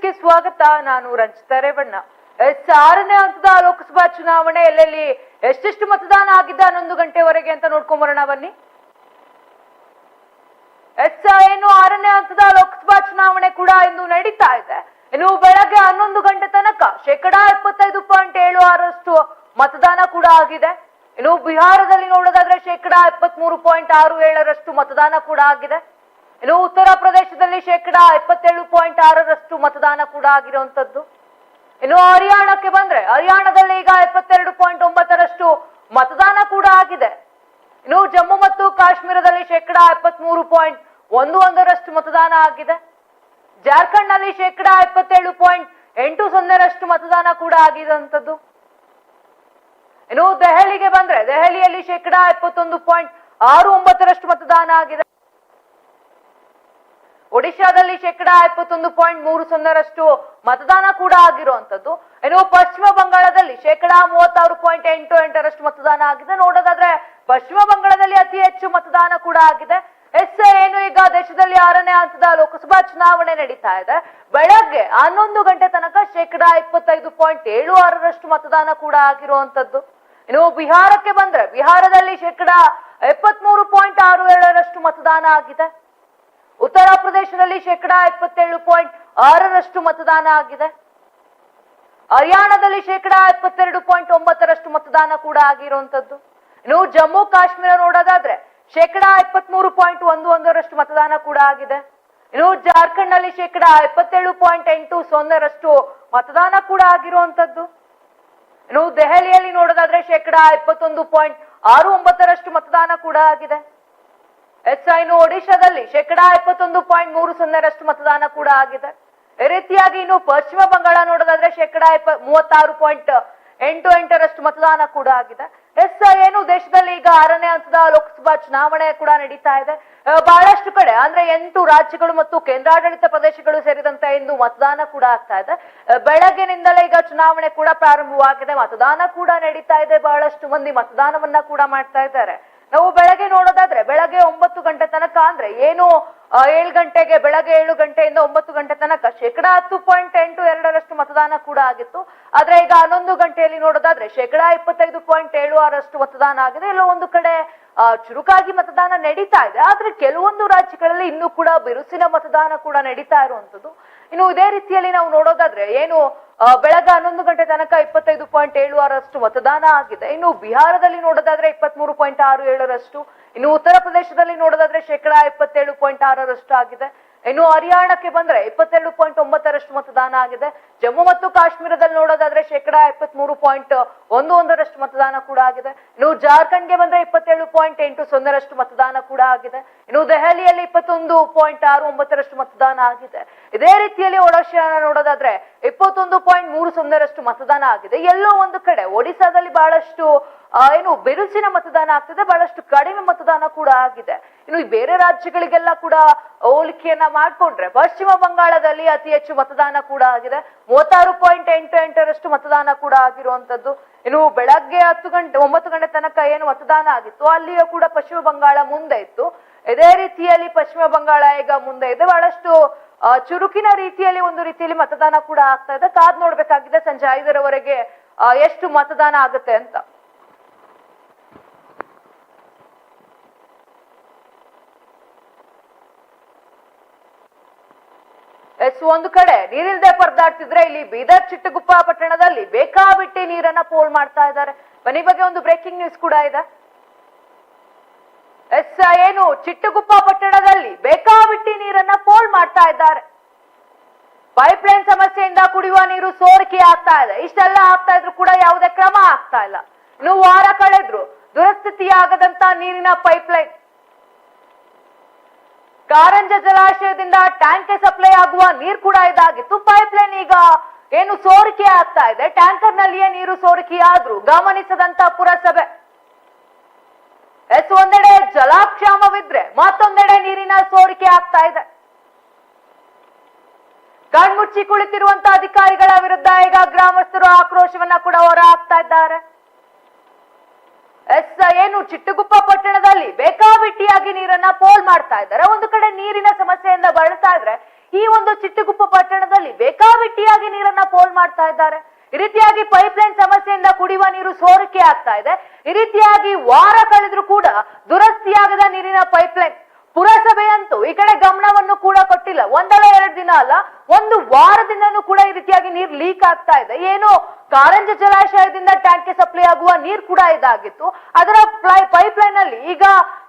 ನ್ಯೂಸ್ಗೆ ಸ್ವಾಗತ. ನಾನು ರಂಜಿತಾ ರೇವಣ್ಣ ಎಸ್ ಆರನೇ ಹಂತದ ಲೋಕಸಭಾ ಚುನಾವಣೆ ಎಲ್ಲೆಲ್ಲಿ ಎಷ್ಟೆಷ್ಟು ಮತದಾನ ಆಗಿದ್ದ ಹನ್ನೊಂದು ಗಂಟೆವರೆಗೆ ಅಂತ ನೋಡ್ಕೊಂಬರೋಣ ಬನ್ನಿ. ಎಸ್ ಏನು ಆರನೇ ಹಂತದ ಲೋಕಸಭಾ ಚುನಾವಣೆ ಕೂಡ ಇಂದು ನಡೀತಾ ಇದೆ. ಇನ್ನು ಬೆಳಗ್ಗೆ ಹನ್ನೊಂದು ಗಂಟೆ ತನಕ ಶೇಕಡಾ ಎಪ್ಪತ್ತೈದು ಪಾಯಿಂಟ್ ಏಳು ಆರಷ್ಟು ಮತದಾನ ಕೂಡ ಆಗಿದೆ. ಇನ್ನು ಬಿಹಾರದಲ್ಲಿ ನೋಡೋದಾದ್ರೆ ಶೇಕಡಾ ಎಪ್ಪತ್ಮೂರು ಪಾಯಿಂಟ್ ಆರು ಏಳರಷ್ಟು ಮತದಾನ ಕೂಡ ಆಗಿದೆ. ಇನ್ನು ಉತ್ತರ ಪ್ರದೇಶದಲ್ಲಿ ಶೇಕಡಾ ಇಪ್ಪತ್ತೇಳು ಪಾಯಿಂಟ್ ಆರರಷ್ಟು ಮತದಾನ ಕೂಡ ಆಗಿರುವಂತದ್ದು. ಇನ್ನು ಹರಿಯಾಣಕ್ಕೆ ಬಂದ್ರೆ, ಹರಿಯಾಣದಲ್ಲಿ ಈಗ ಎಪ್ಪತ್ತೆರಡು ಪಾಯಿಂಟ್ ಒಂಬತ್ತರಷ್ಟು ಮತದಾನ ಕೂಡ ಆಗಿದೆ. ಇನ್ನು ಜಮ್ಮು ಮತ್ತು ಕಾಶ್ಮೀರದಲ್ಲಿ ಶೇಕಡಾ ಎಪ್ಪತ್ಮೂರು ಪಾಯಿಂಟ್ ಒಂದು ಒಂದರಷ್ಟು ಮತದಾನ ಆಗಿದೆ. ಜಾರ್ಖಂಡ್ನಲ್ಲಿ ಶೇಕಡಾ ಎಪ್ಪತ್ತೇಳು ಪಾಯಿಂಟ್ ಎಂಟು ಸೊನ್ನೆರಷ್ಟು ಮತದಾನ ಕೂಡ ಆಗಿದಂಥದ್ದು ಇನ್ನು ದೆಹಲಿಗೆ ಬಂದ್ರೆ, ದೆಹಲಿಯಲ್ಲಿ ಶೇಕಡಾ ಎಪ್ಪತ್ತೊಂದು ಪಾಯಿಂಟ್ ಆರು ಒಂಬತ್ತರಷ್ಟು ಮತದಾನ ಆಗಿದೆ. ಒಡಿಶಾದಲ್ಲಿ ಶೇಕಡಾ ಇಪ್ಪತ್ತೊಂದು ಪಾಯಿಂಟ್ ಮೂರು ಸೊನ್ನರಷ್ಟು ಮತದಾನ ಕೂಡ ಆಗಿರುವಂತದ್ದು ಇನ್ನು ಪಶ್ಚಿಮ ಬಂಗಾಳದಲ್ಲಿ ಶೇಕಡಾ ಮೂವತ್ತಾರು ಪಾಯಿಂಟ್ ಎಂಟು ಎಂಟರಷ್ಟು ಮತದಾನ ಆಗಿದೆ. ನೋಡೋದಾದ್ರೆ ಪಶ್ಚಿಮ ಬಂಗಾಳದಲ್ಲಿ ಅತಿ ಹೆಚ್ಚು ಮತದಾನ ಕೂಡ ಆಗಿದೆ. ಎಸ್ ಏನು ಈಗ ದೇಶದಲ್ಲಿ ಆರನೇ ಹಂತದ ಲೋಕಸಭಾ ಚುನಾವಣೆ ನಡೀತಾ ಇದೆ. ಬೆಳಗ್ಗೆ ಹನ್ನೊಂದು ಗಂಟೆ ತನಕ ಶೇಕಡಾ ಇಪ್ಪತ್ತೈದು ಪಾಯಿಂಟ್ ಏಳು ಆರರಷ್ಟು ಮತದಾನ ಕೂಡ ಆಗಿರುವಂತದ್ದು ಇನ್ನು ಬಿಹಾರಕ್ಕೆ ಬಂದ್ರೆ ಬಿಹಾರದಲ್ಲಿ ಶೇಕಡಾ ಎಪ್ಪತ್ಮೂರು ಪಾಯಿಂಟ್ ಆರು ಏಳರಷ್ಟು ಮತದಾನ ಆಗಿದೆ. ಉತ್ತರ ಪ್ರದೇಶದಲ್ಲಿ ಶೇಕಡಾ ಎಪ್ಪತ್ತೇಳು ಪಾಯಿಂಟ್ ಆರರಷ್ಟು ಮತದಾನ ಆಗಿದೆ. ಹರಿಯಾಣದಲ್ಲಿ ಶೇಕಡಾ ಎಪ್ಪತ್ತೆರಡು ಪಾಯಿಂಟ್ ಒಂಬತ್ತರಷ್ಟು ಮತದಾನ ಕೂಡ ಆಗಿರುವಂತದ್ದು ಇನ್ನು ಜಮ್ಮು ಕಾಶ್ಮೀರ ನೋಡೋದಾದ್ರೆ ಶೇಕಡಾ ಎಪ್ಪತ್ಮೂರು ಪಾಯಿಂಟ್ ಒಂದು ಒಂದರಷ್ಟು ಮತದಾನ ಕೂಡ ಆಗಿದೆ. ಇನ್ನು ಜಾರ್ಖಂಡ್ನಲ್ಲಿ ಶೇಕಡಾ ಎಪ್ಪತ್ತೇಳು ಪಾಯಿಂಟ್ ಎಂಟು ಸೊನ್ನೆರಷ್ಟು ಮತದಾನ ಕೂಡ ಆಗಿರುವಂತದ್ದು ಇನ್ನು ದೆಹಲಿಯಲ್ಲಿ ನೋಡೋದಾದ್ರೆ ಶೇಕಡಾ ಇಪ್ಪತ್ತೊಂದು ಪಾಯಿಂಟ್ ಆರು ಒಂಬತ್ತರಷ್ಟು ಮತದಾನ ಕೂಡ ಆಗಿದೆ. ಎಸ್ ಇನ್ನು ಒಡಿಶಾದಲ್ಲಿ ಶೇಕಡಾ ಎಪ್ಪತ್ತೊಂದು ಪಾಯಿಂಟ್ ಮೂರು ಸೊನ್ನೆರಷ್ಟು ಮತದಾನ ಕೂಡ ಆಗಿದೆ. ಈ ರೀತಿಯಾಗಿ ಇನ್ನು ಪಶ್ಚಿಮ ಬಂಗಾಳ ನೋಡೋದಾದ್ರೆ ಶೇಕಡಾ ಎಪ್ಪ, ಮೂವತ್ತಾರು ಪಾಯಿಂಟ್ ಎಂಟು ಎಂಟರಷ್ಟು ಮತದಾನ ಕೂಡ ಆಗಿದೆ. ಎಸ್ ಏನು ದೇಶದಲ್ಲಿ ಈಗ ಆರನೇ ಹಂತದ ಲೋಕಸಭಾ ಚುನಾವಣೆ ಕೂಡ ನಡೀತಾ ಇದೆ. ಬಹಳಷ್ಟು ಕಡೆ, ಅಂದ್ರೆ ಎಂಟು ರಾಜ್ಯಗಳು ಮತ್ತು ಕೇಂದ್ರಾಡಳಿತ ಪ್ರದೇಶಗಳು ಸೇರಿದಂತೆ ಇಂದು ಮತದಾನ ಕೂಡ ಆಗ್ತಾ ಇದೆ. ಬೆಳಗ್ಗಿನಿಂದಲೇ ಈಗ ಚುನಾವಣೆ ಕೂಡ ಪ್ರಾರಂಭವಾಗಿದೆ. ಮತದಾನ ಕೂಡ ನಡೀತಾ ಇದೆ. ಬಹಳಷ್ಟು ಮಂದಿ ಮತದಾನವನ್ನ ಕೂಡ ಮಾಡ್ತಾ ಇದ್ದಾರೆ. ನಾವು ಬೆಳಗ್ಗೆ ನೋಡೋದಾದ್ರೆ ಬೆಳಗ್ಗೆ ಒಂಬತ್ತು ಗಂಟೆ ತನಕ ಅಂದ್ರೆ ಏನು ಏಳು ಗಂಟೆಗೆ, ಬೆಳಗ್ಗೆ ಏಳು ಗಂಟೆಯಿಂದ ಒಂಬತ್ತು ಗಂಟೆ ತನಕ ಶೇಕಡಾ ಹತ್ತು ಪಾಯಿಂಟ್ ಎಂಟು ಎರಡರಷ್ಟು ಮತದಾನ ಕೂಡ ಆಗಿತ್ತು. ಆದ್ರೆ ಈಗ ಹನ್ನೊಂದು ಗಂಟೆಯಲ್ಲಿ ನೋಡೋದಾದ್ರೆ ಶೇಕಡಾ ಇಪ್ಪತ್ತೈದು ಪಾಯಿಂಟ್ ಏಳು ಆರಷ್ಟು ಮತದಾನ ಆಗಿದೆ. ಎಲ್ಲೋ ಒಂದು ಕಡೆ ಚುರುಕಾಗಿ ಮತದಾನ ನಡೀತಾ ಇದೆ. ಆದ್ರೆ ಕೆಲವೊಂದು ರಾಜ್ಯಗಳಲ್ಲಿ ಇನ್ನೂ ಕೂಡ ಬಿರುಸಿನ ಮತದಾನ ಕೂಡ ನಡೀತಾ ಇರುವಂತದ್ದು ಇನ್ನು ಇದೇ ರೀತಿಯಲ್ಲಿ ನಾವು ನೋಡೋದಾದ್ರೆ ಏನು ಬೆಳಗ್ಗೆ ಹನ್ನೊಂದು ಗಂಟೆ ತನಕ ಇಪ್ಪತ್ತೈದು ಪಾಯಿಂಟ್ ಏಳು ಆರಷ್ಟು ಮತದಾನ ಆಗಿದೆ. ಇನ್ನು ಬಿಹಾರದಲ್ಲಿ ನೋಡೋದಾದ್ರೆ ಇಪ್ಪತ್ಮೂರು ಪಾಯಿಂಟ್ ಆರು ಏಳರಷ್ಟು. ಇನ್ನು ಉತ್ತರ ಪ್ರದೇಶದಲ್ಲಿ ನೋಡೋದಾದ್ರೆ ಶೇಕಡಾ ಇಪ್ಪತ್ತೇಳು ಪಾಯಿಂಟ್ ಆರರಷ್ಟು ಆಗಿದೆ. ಇನ್ನು ಹರಿಯಾಣಕ್ಕೆ ಬಂದ್ರೆ ಇಪ್ಪತ್ತೆರಡು ಪಾಯಿಂಟ್ ಒಂಬತ್ತರಷ್ಟು ಮತದಾನ ಆಗಿದೆ. ಜಮ್ಮು ಮತ್ತು ಕಾಶ್ಮೀರದಲ್ಲಿ ನೋಡೋದಾದ್ರೆ ಶೇಕಡಾ ಎಪ್ಪತ್ಮೂರು ಪಾಯಿಂಟ್ ಒಂದು ಒಂದರಷ್ಟು ಮತದಾನ ಕೂಡ ಆಗಿದೆ. ಇನ್ನು ಜಾರ್ಖಂಡ್ಗೆ ಬಂದ್ರೆ ಇಪ್ಪತ್ತೇಳು ಪಾಯಿಂಟ್ ಎಂಟು ಸೊನ್ನೆರಷ್ಟು ಮತದಾನ ಕೂಡ ಆಗಿದೆ. ಇನ್ನು ದೆಹಲಿಯಲ್ಲಿ ಇಪ್ಪತ್ತೊಂದು ಪಾಯಿಂಟ್ ಆರು ಒಂಬತ್ತರಷ್ಟು ಮತದಾನ ಆಗಿದೆ. ಇದೇ ರೀತಿಯಲ್ಲಿ ಒಡಿಶಾನ ನೋಡೋದಾದ್ರೆ ಇಪ್ಪತ್ತೊಂದು ಪಾಯಿಂಟ್ ಮೂರು ಸೊನ್ನೆರಷ್ಟು ಮತದಾನ ಆಗಿದೆ. ಎಲ್ಲೋ ಒಂದು ಕಡೆ ಒಡಿಶಾದಲ್ಲಿ ಬಹಳಷ್ಟು ಏನು ಬಿರುಸಿನ ಮತದಾನ ಆಗ್ತಿದೆ, ಬಹಳಷ್ಟು ಕಡಿಮೆ ಮತದಾನ ಕೂಡ ಆಗಿದೆ. ಇನ್ನು ಬೇರೆ ರಾಜ್ಯಗಳಿಗೆಲ್ಲ ಕೂಡ ಹೋಲಿಕೆಯನ್ನ ಮಾಡ್ಕೊಂಡ್ರೆ ಪಶ್ಚಿಮ ಬಂಗಾಳದಲ್ಲಿ ಅತಿ ಹೆಚ್ಚು ಮತದಾನ ಕೂಡ ಆಗಿದೆ. ಮೂವತ್ತಾರು ಪಾಯಿಂಟ್ ಎಂಟು ಎಂಟರಷ್ಟು ಮತದಾನ ಕೂಡ ಆಗಿರುವಂತದ್ದು. ಇನ್ನು ಬೆಳಗ್ಗೆ ಹತ್ತು ಗಂಟೆ, ಒಂಬತ್ತು ಗಂಟೆ ತನಕ ಏನು ಮತದಾನ ಆಗಿತ್ತು, ಅಲ್ಲಿಯೂ ಕೂಡ ಪಶ್ಚಿಮ ಬಂಗಾಳ ಮುಂದೆ ಇತ್ತು. ಇದೇ ರೀತಿಯಲ್ಲಿ ಪಶ್ಚಿಮ ಬಂಗಾಳ ಈಗ ಮುಂದೆ ಇದೆ. ಬಹಳಷ್ಟು ಚುರುಕಿನ ರೀತಿಯಲ್ಲಿ ಒಂದು ರೀತಿಯಲ್ಲಿ ಮತದಾನ ಕೂಡ ಆಗ್ತಾ ಇದೆ. ಕಾದ್ ನೋಡ್ಬೇಕಾಗಿದೆ ಸಂಜೆ ಐದರವರೆಗೆ ಎಷ್ಟು ಮತದಾನ ಆಗುತ್ತೆ ಅಂತ. ಎಸ್, ಒಂದು ಕಡೆ ನೀರಿಲ್ದೆ ಪರ್ದಾಡ್ತಿದ್ರೆ ಇಲ್ಲಿ ಬೀದರ್ ಚಿಟ್ಟಗುಪ್ಪ ಪಟ್ಟಣದಲ್ಲಿ ಬೇಕಾಬಿಟ್ಟಿ ನೀರನ್ನ ಪೋಲ್ ಮಾಡ್ತಾ ಇದ್ದಾರೆ. ಮನೆ ಬಗ್ಗೆ ಒಂದು ಬ್ರೇಕಿಂಗ್ ನ್ಯೂಸ್ ಕೂಡ ಇದೆ. ಎಸ್ ಏನು ಚಿಟ್ಟಗುಪ್ಪ ಪಟ್ಟಣದಲ್ಲಿ ಬೇಕಾಬಿಟ್ಟಿ ನೀರನ್ನ ಪೋಲ್ ಮಾಡ್ತಾ ಇದ್ದಾರೆ. ಪೈಪ್ಲೈನ್ ಸಮಸ್ಯೆಯಿಂದ ಕುಡಿಯುವ ನೀರು ಸೋರಿಕೆ ಆಗ್ತಾ ಇದೆ. ಇಷ್ಟೆಲ್ಲ ಆಗ್ತಾ ಇದ್ರು ಕೂಡ ಯಾವುದೇ ಕ್ರಮ ಆಗ್ತಾ ಇಲ್ಲ. ಇನ್ನು ವಾರ ಕಳೆದ್ರು ದುರಸ್ಥಿತಿಯಾಗದಂತ ನೀರಿನ ಪೈಪ್ಲೈನ್. ಕಾರಂಜ ಜಲಾಶಯದಿಂದ ಟ್ಯಾಂಕ್ಗೆ ಸಪ್ಲೈ ಆಗುವ ನೀರು ಕೂಡ ಇದಾಗಿತ್ತು. ಪೈಪ್ಲೈನ್ ಈಗ ಏನು ಸೋರಿಕೆ ಆಗ್ತಾ ಇದೆ. ಟ್ಯಾಂಕರ್ ನಲ್ಲಿಯೇ ನೀರು ಸೋರಿಕೆ ಆದ್ರೂ ಗಮನಿಸದಂತ ಪುರಸಭೆ. ಎಸ್ ಒಂದೆಡೆ ಜಲಾಕ್ಷಾಮವಿದ್ರೆ ಮತ್ತೊಂದೆಡೆ ನೀರಿನ ಸೋರಿಕೆ ಆಗ್ತಾ ಇದೆ. ಕಣ್ಮುಚ್ಚಿ ಕುಳಿತಿರುವಂತ ಅಧಿಕಾರಿಗಳ ವಿರುದ್ಧ ಈಗ ಗ್ರಾಮಸ್ಥರು ಆಕ್ರೋಶವನ್ನ ಕೂಡ ಹೊರ ಹಾಕ್ತಾ ಇದ್ದಾರೆ. ಎಸ್ ಏನು ಚಿಟ್ಟುಗುಪ್ಪ ಪಟ್ಟಣದಲ್ಲಿ ಬೇಕಾಬಿಟ್ಟಿಯಾಗಿ ನೀರನ್ನ ಪೋಲ್ ಮಾಡ್ತಾ ಇದ್ದಾರೆ. ಒಂದು ಕಡೆ ನೀರಿನ ಸಮಸ್ಯೆಯಿಂದ ಬಳಲ್ತಾ ಇದ್ರೆ ಈ ಒಂದು ಚಿಟ್ಟುಗುಪ್ಪ ಪಟ್ಟಣದಲ್ಲಿ ಬೇಕಾಬಿಟ್ಟಿಯಾಗಿ ನೀರನ್ನ ಪೋಲ್ ಮಾಡ್ತಾ ಇದ್ದಾರೆ. ಈ ರೀತಿಯಾಗಿ ಪೈಪ್ಲೈನ್ ಸಮಸ್ಯೆಯಿಂದ ಕುಡಿಯುವ ನೀರು ಸೋರಿಕೆ ಆಗ್ತಾ ಇದೆ. ಈ ರೀತಿಯಾಗಿ ವಾರ ಕಳೆದ್ರೂ ಕೂಡ ದುರಸ್ತಿಯಾಗದ ನೀರಿನ ಪೈಪ್ಲೈನ್ ಲೈನ್ ಪುರಸಭೆಯಂತೂ ಈ ಕಡೆ ಗಮನವನ್ನು ಕೂಡ ಕೊಟ್ಟಿಲ್ಲ. ಒಂದಲ್ಲ ಎರಡು ದಿನ ಅಲ್ಲ, ಒಂದು ವಾರದಿಂದನೂ ಕೂಡ ಈ ರೀತಿಯಾಗಿ ನೀರು ಲೀಕ್ ಆಗ್ತಾ ಇದೆ. ಏನು ಕಾರಂಜ ಜಲಾಶಯದಿಂದ ಟ್ಯಾಂಕ್ಗೆ ಸಪ್ಲೈ ಆಗುವ ನೀರು ಕೂಡ ಇದಾಗಿತ್ತು. ಅದರ ಪೈಪ್ ಲೈನ್ ಅಲ್ಲಿ ಈಗ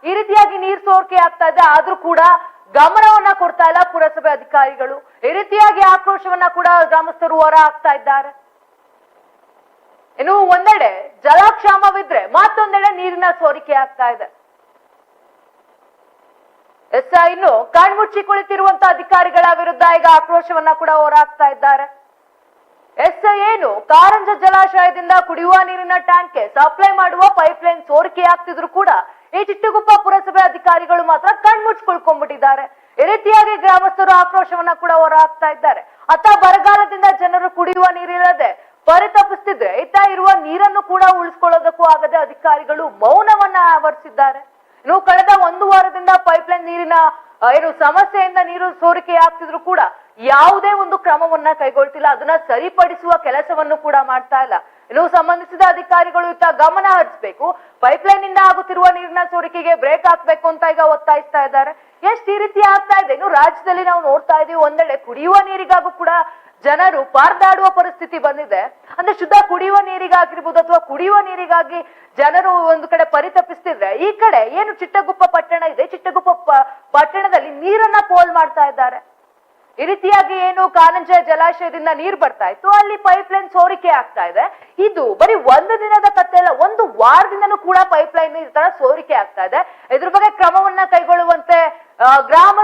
ಈ ರೀತಿಯಾಗಿ ನೀರು ಸೋರಿಕೆ ಆಗ್ತಾ ಇದೆ. ಆದ್ರೂ ಕೂಡ ಗಮನವನ್ನ ಕೊಡ್ತಾ ಇಲ್ಲ ಪುರಸಭೆ ಅಧಿಕಾರಿಗಳು. ಈ ರೀತಿಯಾಗಿ ಆಕ್ರೋಶವನ್ನ ಕೂಡ ಗ್ರಾಮಸ್ಥರು ಹೊರ ಹಾಕ್ತಾ ಇದ್ದಾರೆ. ಇನ್ನು ಒಂದೆಡೆ ಜಲಕ್ಷಾಮವಿದ್ರೆ ಮತ್ತೊಂದೆಡೆ ನೀರಿನ ಸೋರಿಕೆ ಆಗ್ತಾ ಇದೆ. ಎಸ್ ಇನ್ನು ಕಣ್ಮುಚ್ಚಿ ಕುಳಿತಿರುವಂತಹ ಅಧಿಕಾರಿಗಳ ವಿರುದ್ಧ ಈಗ ಆಕ್ರೋಶವನ್ನ ಕೂಡ ಹೋರಾಡ್ತಾ ಇದ್ದಾರೆ. ಎಸ್ ಏನು ಕಾರಂಜ ಜಲಾಶಯದಿಂದ ಕುಡಿಯುವ ನೀರಿನ ಟ್ಯಾಂಕ್ಗೆ ಸಪ್ಲೈ ಮಾಡುವ ಪೈಪ್ಲೈನ್ ಸೋರಿಕೆ ಆಗ್ತಿದ್ರು ಕೂಡ ಈ ಚಿಟ್ಟಗುಪ್ಪ ಪುರಸಭೆ ಅಧಿಕಾರಿಗಳು ಮಾತ್ರ ಕಣ್ಮುಚ್ಕೊಳ್ಕೊಂಡ್ಬಿಟ್ಟಿದ್ದಾರೆ ಈ ರೀತಿಯಾಗಿ ಗ್ರಾಮಸ್ಥರು ಆಕ್ರೋಶವನ್ನ ಕೂಡ ಹೊರಹಾಕ್ತಾ ಇದ್ದಾರೆ. ಅಥವಾ ಬರಗಾಲದಿಂದ ಜನರು ಕುಡಿಯುವ ನೀರಿಲ್ಲದೆ ಪರಿತಪಿಸ್ತಿದ್ರೆ ಇತ್ತ ಉಳಿಸ್ಕೊಳ್ಳೋದಕ್ಕೂ ಆಗದೆ ಅಧಿಕಾರಿಗಳು ಮೌನವನ್ನ ಆವರಿಸಿದ್ದಾರೆ. ಇನ್ನು ಕಳೆದ ಒಂದು ವಾರದಿಂದ ಪೈಪ್ಲೈನ್ ನೀರಿನ ಏನು ಸಮಸ್ಯೆಯಿಂದ ನೀರು ಸೋರಿಕೆ ಆಗ್ತಿದ್ರು ಕೂಡ ಯಾವುದೇ ಒಂದು ಕ್ರಮವನ್ನ ಕೈಗೊಳ್ತಿಲ್ಲ. ಅದನ್ನ ಸರಿಪಡಿಸುವ ಕೆಲಸವನ್ನು ಕೂಡ ಮಾಡ್ತಾ ಇಲ್ಲ. ಇನ್ನು ಸಂಬಂಧಿಸಿದ ಅಧಿಕಾರಿಗಳು ಇತ್ತ ಗಮನ ಹರಿಸಬೇಕು. ಪೈಪ್ಲೈನ್ ಇಂದ ಆಗುತ್ತಿರುವ ನೀರಿನ ಸೋರಿಕೆಗೆ ಬ್ರೇಕ್ ಹಾಕ್ಬೇಕು ಅಂತ ಈಗ ಒತ್ತಾಯಿಸ್ತಾ ಇದ್ದಾರೆ. ಎಷ್ಟು ಈ ರೀತಿ ಆಗ್ತಾ ಇದೆ? ಇನ್ನು ರಾಜ್ಯದಲ್ಲಿ ನಾವು ನೋಡ್ತಾ ಇದೀವಿ ಒಂದೆಡೆ ಕುಡಿಯುವ ನೀರಿಗಾಗೂ ಕೂಡ ಜನರು ಪಾರ್ದಾಡುವ ಪರಿಸ್ಥಿತಿ ಬಂದಿದೆ. ಅಂದ್ರೆ ಶುದ್ಧ ಕುಡಿಯುವ ನೀರಿಗಾಗಿರ್ಬೋದು ಅಥವಾ ಕುಡಿಯುವ ನೀರಿಗಾಗಿ ಜನರು ಒಂದು ಕಡೆ ಪರಿತಪಿಸ್ತಿದ್ರೆ, ಈ ಕಡೆ ಏನು ಚಿಟ್ಟಗುಪ್ಪ ಪಟ್ಟಣ ಇದೆ? ಚಿಟ್ಟಗುಪ್ಪ ಪಟ್ಟಣದಲ್ಲಿ ನೀರನ್ನ ಪೋಲ್ ಮಾಡ್ತಾ ಇದ್ದಾರೆ. ಈ ರೀತಿಯಾಗಿ ಏನು ಕಾರಂಜ ಜಲಾಶಯದಿಂದ ನೀರು ಬರ್ತಾ ಇತ್ತು. ಅಲ್ಲಿ ಪೈಪ್ ಲೈನ್ ಸೋರಿಕೆ ಆಗ್ತಾ ಇದೆ. ಇದು ಬರೀ ಒಂದು ದಿನದ ಕತ್ತೆ ಅಲ್ಲ, ಒಂದು ವಾರದಿಂದನೂ ಕೂಡ ಪೈಪ್ಲೈನ್ ಈ ತರ ಸೋರಿಕೆ ಆಗ್ತಾ ಇದೆ. ಇದ್ರ ಬಗ್ಗೆ ಕ್ರಮವನ್ನ ಕೈಗೊಳ್ಳುವಂತೆ ಗ್ರಾಮ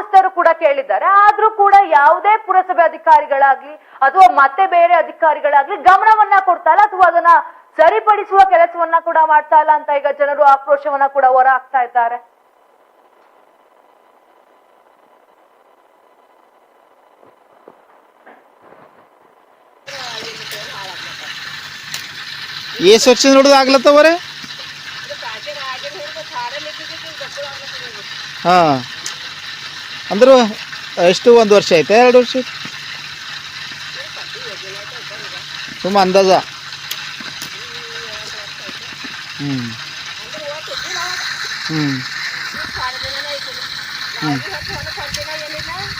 ಕೂಡ ಕೇಳಿದ್ದಾರೆ. ಆದ್ರೂ ಕೂಡ ಯಾವುದೇ ಪುರಸಭೆ ಅಧಿಕಾರಿಗಳಾಗ್ಲಿ ಅಥವಾ ಮತ್ತೆ ಬೇರೆ ಅಧಿಕಾರಿಗಳಾಗ್ಲಿ ಗಮನವನ್ನ ಕೊಡ್ತಾ ಇಲ್ಲ ಅಥವಾ ಅದನ್ನ ಸರಿಪಡಿಸುವ ಕೆಲಸವನ್ನ ಕೂಡ ಮಾಡ್ತಾ ಇಲ್ಲ ಅಂತ ಈಗ ಜನರು ಆಕ್ರೋಶವನ್ನ ಕೂಡ ಹೊರ ಹಾಕ್ತಾ ಇದ್ದಾರೆ ಏ ವರ್ಷ ನೋಡಿದ ಆಗ್ಲತ್ತವ್ರೆ ಹಾಂ. ಅಂದ್ರೆ ಎಷ್ಟು ಒಂದು ವರ್ಷ ಆಯ್ತಾ ಎರಡು ವರ್ಷ ಆಯ್ತು ಸುಮ್ಮ ಅಂದಾಜ. ಹ್ಞೂ ಹ್ಞೂ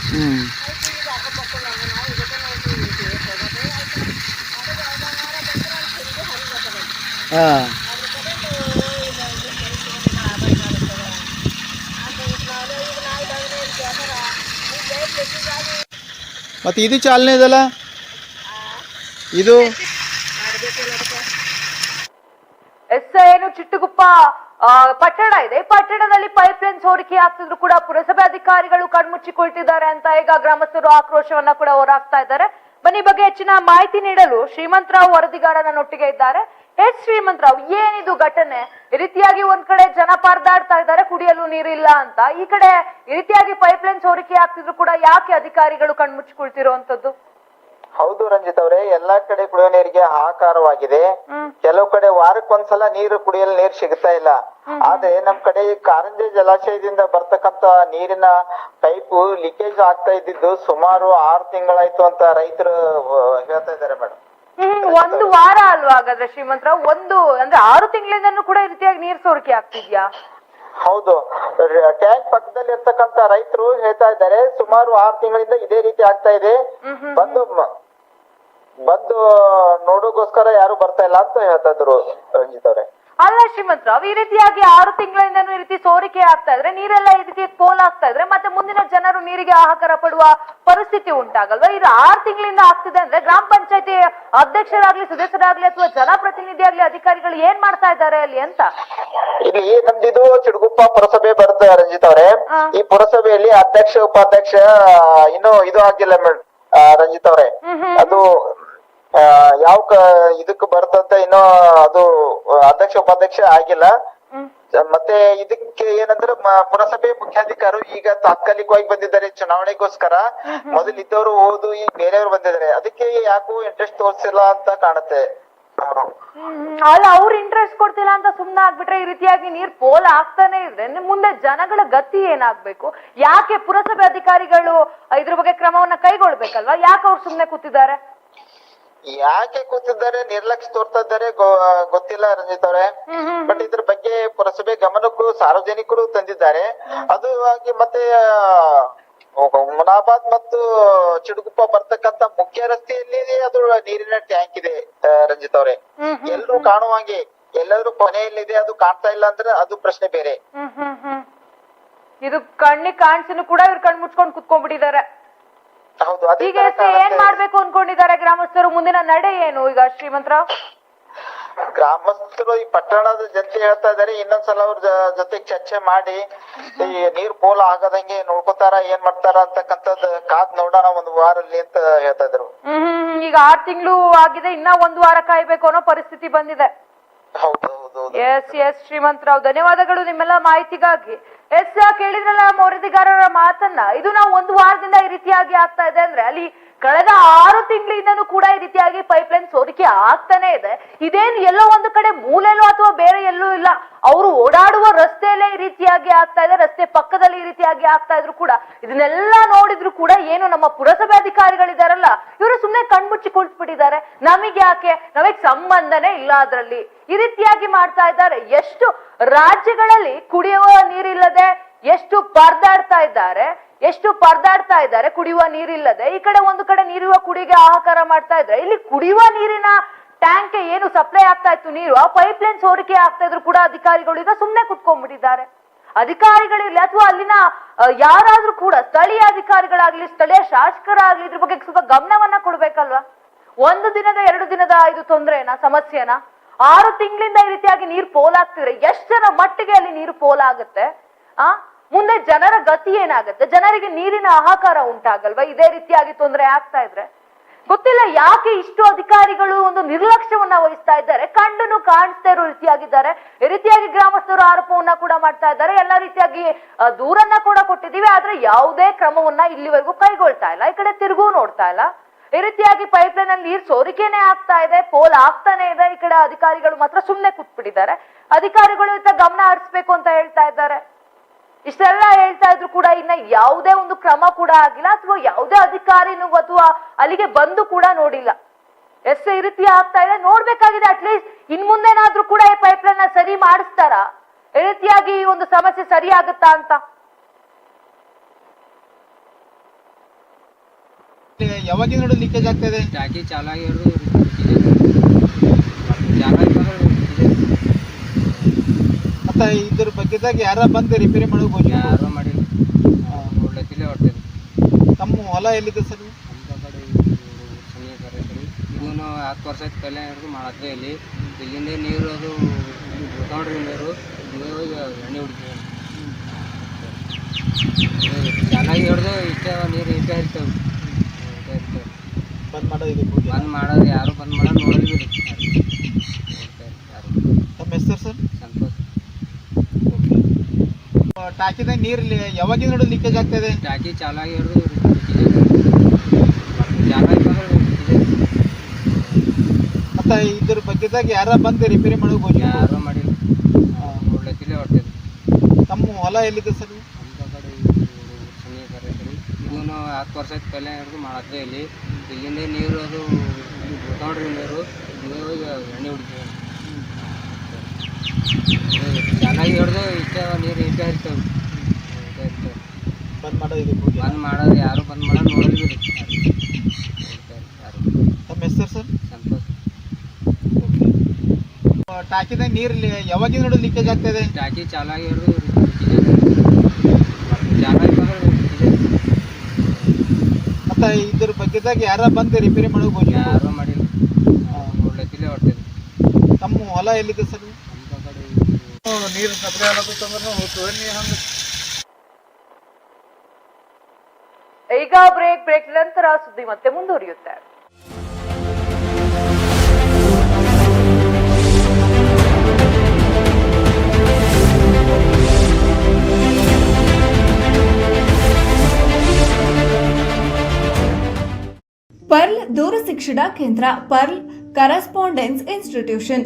ಹ್ಞೂ ಹಾಂ. ಮತ್ತು ಇದು ಚಾಲನೆ ಇದೆಲ್ಲ ಇದು? ಏನು ಚಿಟ್ಟುಗುಪ್ಪ ಪಟ್ಟಣ ಇದೆ. ಪಟ್ಟಣದಲ್ಲಿ ಪೈಪ್ ಲೈನ್ ಸೋರಿಕೆ ಆಗ್ತಿದ್ರು ಕೂಡ ಪುರಸಭೆ ಅಧಿಕಾರಿಗಳು ಕಣ್ಮುಚ್ಚಿಕೊಳ್ತಿದ್ದಾರೆ ಅಂತ ಈಗ ಗ್ರಾಮಸ್ಥರು ಆಕ್ರೋಶವನ್ನ ಕೂಡ ಹೊರಹಾಕ್ತಾ ಇದ್ದಾರೆ. ಬನ್ನಿ ಬಗ್ಗೆ ಹೆಚ್ಚಿನ ಮಾಹಿತಿ ನೀಡಲು ಶ್ರೀಮಂತರಾವ್ ವರದಿಗಾರನೊಟ್ಟಿಗೆ ಇದ್ದಾರೆ. ಎಸ್ ಶ್ರೀಮಂತರಾವ್ ಏನಿದು ಘಟನೆ? ಈ ರೀತಿಯಾಗಿ ಒಂದ್ ಕಡೆ ಜನ ಪರದಾಡ್ತಾ ಇದ್ದಾರೆ ಕುಡಿಯಲು ನೀರಿಲ್ಲ ಅಂತ. ಈ ಕಡೆ ಈ ರೀತಿಯಾಗಿ ಪೈಪ್ಲೈನ್ ಸೋರಿಕೆ ಆಗ್ತಿದ್ರು ಕೂಡ ಯಾಕೆ ಅಧಿಕಾರಿಗಳು ಕಣ್ಮುಚ್ಕೊಳ್ತಿರುವಂತದ್ದು ಹೌದು ರಂಜಿತ್ ಅವರೇ ಎಲ್ಲಾ ಕಡೆ ಕುಡಿಯೋ ನೀರಿಗೆ ಆಕಾರವಾಗಿದೆ ಕೆಲವು ಕಡೆ ವಾರಕ್ಕೊಂದ್ಸಲ ನೀರು ಕುಡಿಯಲು ನೀರು ಸಿಗ್ತಾ ಇಲ್ಲ. ಆದ್ರೆ ನಮ್ ಕಡೆ ಈ ಕಾರಂಜಿ ಜಲಾಶಯದಿಂದ ಬರ್ತಕ್ಕಂತ ನೀರಿನ ಪೈಪು ಲೀಕೇಜ್ ಆಗ್ತಾ ಇದ್ದಿದ್ದು ಸುಮಾರು ಆರು ತಿಂಗಳಾಯ್ತು ಅಂತ ರೈತರು ಹೇಳ್ತಾ ಇದ್ದಾರೆ ಮೇಡಮ್ ಹ್ಮ್ ಒಂದು ವಾರ ಅಲ್ವಾ ಹಾಗಾದ್ರೆ ಶ್ರೀಮಂತ್ರ? ಒಂದು ಅಂದ್ರೆ ಆರು ತಿಂಗಳಿಂದನೂ ಕೂಡ ಈ ರೀತಿಯಾಗಿ ನೀರ್ ಸೋರಿಕೆ ಆಗ್ತಿದ್ಯಾ? ಹೌದು. ಟ್ಯಾಂಕ್ ಪಕ್ಕದಲ್ಲಿ ಇರ್ತಕ್ಕಂತ ರೈತರು ಹೇಳ್ತಾ ಇದ್ದಾರೆ ಸುಮಾರು ಆರು ತಿಂಗಳಿಂದ ಇದೇ ರೀತಿ ಆಗ್ತಾ ಇದೆ. ಬಂದು ಬಂದು ನೋಡೋಕೋಸ್ಕರ ಯಾರು ಬರ್ತಾ ಇಲ್ಲ ಅಂತ ಹೇಳ್ತಾ ಇದ್ರು ರಂಜಿತ್ ಅವರೇ. ಅಲ್ಲ ಶ್ರೀಮಂತರಾವ್ ಈ ರೀತಿಯಾಗಿ ಆರು ತಿಂಗಳಿಂದನೂ ಈ ರೀತಿ ಸೋರಿಕೆ ಆಗ್ತಾ ಇದ್ರೆ ನೀರೆಲ್ಲ ಈ ರೀತಿ ಪೋಲ್ ಆಗ್ತಾ ಇದ್ರೆ ಮತ್ತೆ ಮುಂದಿನ ಜನರು ನೀರಿಗೆ ಆಹಾಕಾರ ಪಡುವ ಪರಿಸ್ಥಿತಿ ಉಂಟಾಗಲ್ವಾ? ಇದು ಆರು ತಿಂಗಳಿಂದ ಆಗ್ತಿದೆ ಅಂದ್ರೆ ಗ್ರಾಮ ಪಂಚಾಯತಿ ಅಧ್ಯಕ್ಷರಾಗ್ಲಿ ಸದಸ್ಯರಾಗ್ಲಿ ಅಥವಾ ಜನಪ್ರತಿನಿಧಿ ಆಗ್ಲಿ ಅಧಿಕಾರಿಗಳು ಏನ್ ಮಾಡ್ತಾ ಇದ್ದಾರೆ ಅಲ್ಲಿ ಅಂತ? ಇಲ್ಲಿ ನಮ್ದಿದು ಚಿಡುಗುಪ್ಪ ಪುರಸಭೆ ಬರುತ್ತೆ ರಂಜಿತ್ ಅವರೇ. ಈ ಪುರಸಭೆಯಲ್ಲಿ ಅಧ್ಯಕ್ಷ ಉಪಾಧ್ಯಕ್ಷ ಇನ್ನು ಇದು ಆಗಿಲ್ಲ ಮೇಡಮ್ ರಂಜಿತ್ ಅವರೇ. ಅದು ಯಾವ ಇದಕ್ ಬರ್ತಂತ ಇನ್ನೂ ಅದು ಅಧ್ಯಕ್ಷ ಉಪಾಧ್ಯಕ್ಷ ಆಗಿಲ್ಲ. ಮತ್ತೆ ಇದಕ್ಕೆ ಏನಂದ್ರೆ ಪುರಸಭೆ ಮುಖ್ಯಾಧಿಕಾರಿ ಈಗ ತಾತ್ಕಾಲಿಕವಾಗಿ ಬಂದಿದ್ದಾರೆ ಚುನಾವಣೆಗೋಸ್ಕರ. ಮೊದಲು ಇದ್ದವರು ಓದು ಈಗ ಬೇರೆಯವರು ಬಂದಿದ್ದಾರೆ. ಅದಕ್ಕೆ ಯಾಕೋ ಇಂಟ್ರೆಸ್ಟ್ ತೋರಿಸಿಲ್ಲ ಅಂತ ಕಾಣುತ್ತೆ ಅಲ್ಲ ಅವ್ರ ಇಂಟ್ರೆಸ್ಟ್ ಕೊಡ್ತಿಲ್ಲ ಅಂತ ಸುಮ್ನೆ ಆಗ್ಬಿಟ್ರೆ ಈ ರೀತಿಯಾಗಿ ನೀರ್ ಪೋಲ್ ಆಗ್ತಾನೆ ಇದ್ರೆ ಮುಂದೆ ಜನಗಳ ಗತಿ ಏನಾಗ್ಬೇಕು? ಯಾಕೆ ಪುರಸಭೆ ಅಧಿಕಾರಿಗಳು ಇದ್ರ ಬಗ್ಗೆ ಕ್ರಮವನ್ನ ಕೈಗೊಳ್ಬೇಕಲ್ವಾ? ಯಾಕೆ ಅವ್ರು ಸುಮ್ನೆ ಕೂತಿದ್ದಾರೆ? ಯಾಕೆ ಕೂತಿದ್ದಾರೆ ನಿರ್ಲಕ್ಷ್ಯ ತೋರ್ತಾ ಇದ್ದಾರೆ ಗೊತ್ತಿಲ್ಲ ರಂಜಿತ್ ಅವರೇ. ಬಟ್ ಇದ್ರ ಬಗ್ಗೆ ಪುರಸಭೆ ಗಮನಕ್ಕೂ ಸಾರ್ವಜನಿಕರು ತಂದಿದ್ದಾರೆ. ಅದು ಆಗಿ ಮತ್ತೆ ಮುನಾಬಾದ್ ಮತ್ತು ಚಿಡುಗುಪ್ಪ ಬರ್ತಕ್ಕಂತ ಮುಖ್ಯ ರಸ್ತೆಯಲ್ಲಿ ಅದು ನೀರಿನ ಟ್ಯಾಂಕ್ ಇದೆ ರಂಜಿತ್ ಅವರೇ. ಎಲ್ಲರೂ ಹಾಗೆ. ಎಲ್ಲಾದ್ರೂ ಕೊನೆಯಲ್ಲಿದೆ ಅದು ಕಾಣ್ತಾ ಇಲ್ಲ ಅಂದ್ರೆ ಅದು ಪ್ರಶ್ನೆ ಬೇರೆ. ಇದು ಕಣ್ಣಿಗೆ ಕಾಣಿಸಿನೂ ಕೂಡ ಇವ್ರು ಕಣ್ ಮುಚ್ಕೊಂಡ್ ಕುತ್ಕೊಂಡ್ಬಿಟ್ಟಿದ್ದಾರೆ. ಹೌದು ಅದೇ ಈಗ ತರ ಏನ್ ಮಾಡ್ಬೇಕು ಅನ್ಕೊಂಡಿದ್ದಾರೆ ಗ್ರಾಮಸ್ಥರು? ಮುಂದಿನ ನಡೆ ಏನು ಈಗ ಶ್ರೀಮಂತರಾವ್ ಗ್ರಾಮಸ್ಥರು ಈ ಪಟ್ಟಣದ ಜನತೆ ಹೇಳ್ತಾ ಇದಾರೆ ಇನ್ನೊಂದ್ಸಲ ಅವ್ರ ಜ- ಜೊತೆ ಚರ್ಚೆ ಮಾಡಿ ಈ ನೀರ್ ಪೋಲ ಆಗದಂಗೆ ನೋಡ್ಕೋತಾರ ಏನ್ ಮಾಡ್ತಾರ ಅಂತಕ್ಕಂಥದ್ ಕಾದ್ ನೋಡೋಣ ಒಂದ್ ವಾರಲ್ಲಿ ಅಂತ ಹೇಳ್ತಾ ಇದ್ರು. ಹ್ಮ್. ಈಗ ಆರ್ ತಿಂಗಳು ಆಗಿದೆ ಇನ್ನ ಒಂದು ವಾರ ಕಾಯ್ಬೇಕು ಅನ್ನೋ ಪರಿಸ್ಥಿತಿ ಬಂದಿದೆ. ಹೌದು ಹೌದು ಹೌದು. ಎಸ್ ಎಸ್ ಶ್ರೀಮಂತರಾವ್ ಧನ್ಯವಾದಗಳು ನಿಮ್ಮೆಲ್ಲ ಮಾಹಿತಿಗಾಗಿ. ಎಸ್ ಕೇಳಿದ್ರಲ್ಲ ನಮ್ಮ ವರದಿಗಾರರ ಮಾತನ್ನ. ಇದು ನಾವು ಒಂದು ವಾರದಿಂದ ಈ ರೀತಿಯಾಗಿ ಆಗ್ತಾ ಇದೆ ಅಂದ್ರೆ ಅಲ್ಲಿ ಕಳೆದ ಆರು ತಿಂಗಳಿಂದನೂ ಕೂಡ ಈ ರೀತಿಯಾಗಿ ಪೈಪ್ ಲೈನ್ ಸೋರಿಕೆ ಆಗ್ತಾನೆ ಇದೆ. ಇದೇನು ಎಲ್ಲೋ ಒಂದು ಕಡೆ ಮೂಲೆಲ್ಲೋ ಅಥವಾ ಬೇರೆ ಎಲ್ಲೂ ಇಲ್ಲ, ಅವರು ಓಡಾಡುವ ರಸ್ತೆಯಲ್ಲೇ ಈ ರೀತಿಯಾಗಿ ಆಗ್ತಾ ಇದೆ, ರಸ್ತೆ ಪಕ್ಕದಲ್ಲಿ ಈ ರೀತಿಯಾಗಿ ಆಗ್ತಾ ಇದ್ರು ಕೂಡ, ಇದನ್ನೆಲ್ಲ ನೋಡಿದ್ರು ಕೂಡ ಏನು ನಮ್ಮ ಪುರಸಭೆ ಅಧಿಕಾರಿಗಳಿದಾರಲ್ಲ, ಇವರು ಸುಮ್ಮನೆ ಕಣ್ಮುಚ್ಚಿ ಕುಳಿತುಬಿಟ್ಟಿದ್ದಾರೆ. ನಮಗೆ ಯಾಕೆ? ನಮಗೆ ಸಂಬಂಧನೇ ಇಲ್ಲ ಅದ್ರಲ್ಲಿ. ಈ ರೀತಿಯಾಗಿ ಮಾಡ್ತಾ ಇದ್ದಾರೆ. ಎಷ್ಟು ರಾಜ್ಯಗಳಲ್ಲಿ ಕುಡಿಯುವ ನೀರಿಲ್ಲದೆ ಎಷ್ಟು ಪರ್ದಾಡ್ತಾ ಇದ್ದಾರೆ, ಎಷ್ಟು ಪರ್ದಾಡ್ತಾ ಇದ್ದಾರೆ, ಕುಡಿಯುವ ನೀರಿಲ್ಲದೆ, ಈ ಕಡೆ ಒಂದು ಕಡೆ ನೀರುವ ಕುಡಿಗೆ ಆಹಾಕಾರ ಮಾಡ್ತಾ ಇದ್ದಾರೆ ಇಲ್ಲಿ ಕುಡಿಯುವ ನೀರಿನ ಟ್ಯಾಂಕ್ ಏನು ಸಪ್ಲೈ ಆಗ್ತಾ ಇತ್ತು? ನೀರು. ಆ ಪೈಪ್ ಲೈನ್ ಸೋರಿಕೆ ಆಗ್ತಾ ಇದ್ರು ಕೂಡ ಅಧಿಕಾರಿಗಳು. ಈಗ ಸುಮ್ಮನೆ ಕುತ್ಕೊಂಡ್ಬಿಟ್ಟಿದ್ದಾರೆ. ಅಧಿಕಾರಿಗಳಿರ್ಲಿ ಅಥವಾ ಅಲ್ಲಿನ ಯಾರಾದ್ರೂ ಕೂಡ ಸ್ಥಳೀಯ ಅಧಿಕಾರಿಗಳಾಗ್ಲಿ, ಸ್ಥಳೀಯ ಶಾಸಕರಾಗ್ಲಿ, ಇದ್ರ ಬಗ್ಗೆ ಸ್ವಲ್ಪ ಗಮನವನ್ನ ಕೊಡ್ಬೇಕಲ್ವಾ? ಒಂದು ದಿನದ, ಎರಡು ದಿನದ ಇದು ತೊಂದ್ರೆನಾ, ಸಮಸ್ಯೆನಾ? ಆರು ತಿಂಗಳಿಂದ ಈ ರೀತಿಯಾಗಿ ನೀರು ಪೋಲಾಗ್ತಿದ್ರೆ ಎಷ್ಟರ ಮಟ್ಟಿಗೆ ಅಲ್ಲಿ ನೀರು ಪೋಲಾಗುತ್ತೆ? ಆ? ಮುಂದೆ ಜನರ ಗತಿ ಏನಾಗುತ್ತೆ? ಜನರಿಗೆ ನೀರಿನ ಆಹಾಕಾರ ಉಂಟಾಗಲ್ವಾ? ಇದೇ ರೀತಿಯಾಗಿ ತೊಂದರೆ ಆಗ್ತಾ ಇದ್ರೆ? ಗೊತ್ತಿಲ್ಲ ಯಾಕೆ ಇಷ್ಟು ಅಧಿಕಾರಿಗಳು ಒಂದು ನಿರ್ಲಕ್ಷ್ಯವನ್ನ ವಹಿಸ್ತಾ ಇದ್ದಾರೆ? ಕಣ್ಣನ್ನು ಕಾಣಿಸ್ತಾ ಇರೋ ರೀತಿಯಾಗಿದ್ದಾರೆ. ಈ ರೀತಿಯಾಗಿ ಗ್ರಾಮಸ್ಥರು ಆರೋಪವನ್ನ ಕೂಡ ಮಾಡ್ತಾ ಇದ್ದಾರೆ. ಎಲ್ಲ ರೀತಿಯಾಗಿ ದೂರನ್ನ ಕೂಡ ಕೊಟ್ಟಿದ್ದೀವಿ. ಆದ್ರೆ ಯಾವುದೇ ಕ್ರಮವನ್ನ ಇಲ್ಲಿವರೆಗೂ ಕೈಗೊಳ್ತಾ ಇಲ್ಲ. ಈ ಕಡೆ ತಿರುಗೂ ನೋಡ್ತಾ ಇಲ್ಲ. ಈ ರೀತಿಯಾಗಿ ಪೈಪ್ಲೈನ್ ಅಲ್ಲಿ ನೀರ್ ಸೋರಿಕೆನೆ ಆಗ್ತಾ ಇದೆ. ಪೋಲ್ ಆಗ್ತಾನೆ ಇದೆ. ಈ ಕಡೆ ಅಧಿಕಾರಿಗಳು ಮಾತ್ರ ಸುಮ್ನೆ ಕೂತ್ಬಿಟ್ಟಿದ್ದಾರೆ. ಅಧಿಕಾರಿಗಳು ಗಮನ ಹರಿಸ್ಬೇಕು ಅಂತ ಹೇಳ್ತಾ ಇದ್ದಾರೆ. ಇಷ್ಟೆಲ್ಲ ಹೇಳ್ತಾ ಇದ್ರು ಕೂಡ ಇನ್ನ ಯಾವುದೇ ಒಂದು ಕ್ರಮ ಕೂಡ ಆಗಿಲ್ಲ ಅಥವಾ ಯಾವುದೇ ಅಧಿಕಾರಿನೂ ಅಥವಾ ಅಲ್ಲಿಗೆ ಬಂದು ಕೂಡ ನೋಡಿಲ್ಲ. ಎಷ್ಟು ಈ ರೀತಿ ಆಗ್ತಾ ಇದೆ ನೋಡ್ಬೇಕಾಗಿದೆ ಅಟ್ಲೀಸ್ಟ್ ಇನ್ ಮುಂದೆನಾದ್ರೂ ಕೂಡ ಈ ಪೈಪ್ ಲೈನ್ ಸರಿ ಮಾಡಿಸ್ತಾರ? ಈ ರೀತಿಯಾಗಿ ಈ ಒಂದು ಸಮಸ್ಯೆ ಸರಿ ಆಗುತ್ತಾ ಅಂತ? ಯಾವಾಗಿಂದ ನೋಡಿ ಲೀಕೇಜ್ ಆಗ್ತಾ ಇದೆ? ಟಾಕಿ ಚಾಲಾಗಿರೋದು ಚಾಲಾಗಿ ಮತ್ತೆ ಇದ್ರ ಬಗ್ಗೆದಾಗ ಯಾರ ಬಂದು ರಿಪೇರಿ ಮಾಡೋಕೆ ಯಾರು ಮಾಡಿಲ್ಲ. ನೋಡ್ಲತ್ತಿಲ್ಲ ಹೊಟ್ಟೆ ತಮ್ಮ ಹೊಲ ಎಲ್ಲಿದೆ ಸರ್ ನಮ್ಮ ಕಡೆ ಇದನ್ನು ಹತ್ತು ವರ್ಷ ಆಯ್ತು ಪೆಲ್ಲ ಹಿಡಿದು ಮಾಡತ್ತೆ ಇಲ್ಲಿ. ಇಲ್ಲಿಂದ ನೀರು ಅದು ನೋಡ್ರಿ ನೀರು. ಎಣ್ಣೆ ಹೊಡಿತೀವಿ ಚೆನ್ನಾಗಿ ಹಿಡಿದು ಇಷ್ಟೇ ಇರ್ತವೆ ಇಷ್ಟೇ ಇರ್ತವೆ ಬಂದ್ ಮಾಡೋದು ಇದಕ್ಕೆ ಹೋಗಿ ಬಂದ್ ಮಾಡೋದು ಯಾರು ಬಂದ್ ಮಾಡೋದು ನೋಡಿದ್ವಿ ಯಾರು ತಮ್ಮ ಹೆಸರು ಸರ್ ಸಂತೋಷ ಟಾಕಿದಾಗ ನೀರು ಯಾವಾಗಿಂದ ನೋಡಿ ಲೀಕೇಜ್ ಆಗ್ತದೆ? ಟ್ಯಾಕಿ ಟಾಕಿ ಚಾಲಾಗಿ ಹಿಡಿದು ಮತ್ತೆ ಇದ್ರ ಬಗ್ಗೆದಾಗ ಯಾರ ಬಂದು ರಿಪೇರಿ ಮಾಡೋಕೆ ಯಾರು ಮಾಡಿಲ್ಲ. ನೋಡ್ಲತ್ತಿಲ್ಲ ತಮ್ಮ ಹೊಲ ಎಲ್ಲಿದೆ ಸರ್? ಇದನ್ನು ಹತ್ತು ವರ್ಷ ಆಯ್ತು ಪೆಲ್ಲ ಹಿಡಿದು ಮಾಡತ್ತೆ ಇಲ್ಲಿ. ಇಲ್ಲಿಂದ ನೀರು ಅದು ನೋಡ್ರಿ ನೀರು. ಎಣ್ಣೆ ಹೊಡಿತೀವಿ. ಚೆನ್ನಾಗಿ ಹಿಡ್ದು ಇಷ್ಟೇ ನೀರು ಇಷ್ಟೇ ಇರ್ತವೆ ಬಂದ್ ಮಾಡೋದು ಇದು ಹೋಗಿ ಬಂದ್ ಮಾಡೋದು ಯಾರು ಬಂದ್ ಮಾಡೋದು ನೋಡಿದ್ವಿ ಯಾರು ತಮ್ಮ ಹೆಸರು ಸರ್? ಸಂತೋಷ. ಟಾಕಿದಾಗ ನೀರು ಯಾವಾಗಿಂದ ನೋಡೋದು ಲೀಕೇಜ್ ಆಗ್ತಾ ಇದೆ ಟಾಕಿ ಚಾಲಾಗಿ ಹಿಡಿದು ಚಾಲಾಗಿ ಮತ್ತೆ ಇದ್ರ ಬಗ್ಗೆದಾಗ ಯಾರ ಬಂದು ರಿಪೇರಿ ಮಾಡೋಕೆ ಯಾರು ಮಾಡಿಲ್ಲ. ನೋಡ್ಲತ್ತಿಲ್ಲ ಹೊಟ್ಟೆ ತಮ್ಮ ಹೊಲ ಎಲ್ಲಿದೆ ಸರ್? ನೀರು ಸಪ್ಲೈ ಆಗತ್ತಂದ್ರೆ ಹೋಗ್ತದೆ. ನೀ ಹಂಗೆ ಈಗ ಬ್ರೇಕ್ ಬ್ರೇಕ್ ನಂತರ ಸುದ್ದಿ ಮತ್ತೆ ಮುಂದುವರಿಯುತ್ತೆ. ಪರ್ಲ್ ದೂರ ಶಿಕ್ಷಣ ಕೇಂದ್ರ pearl correspondence institution.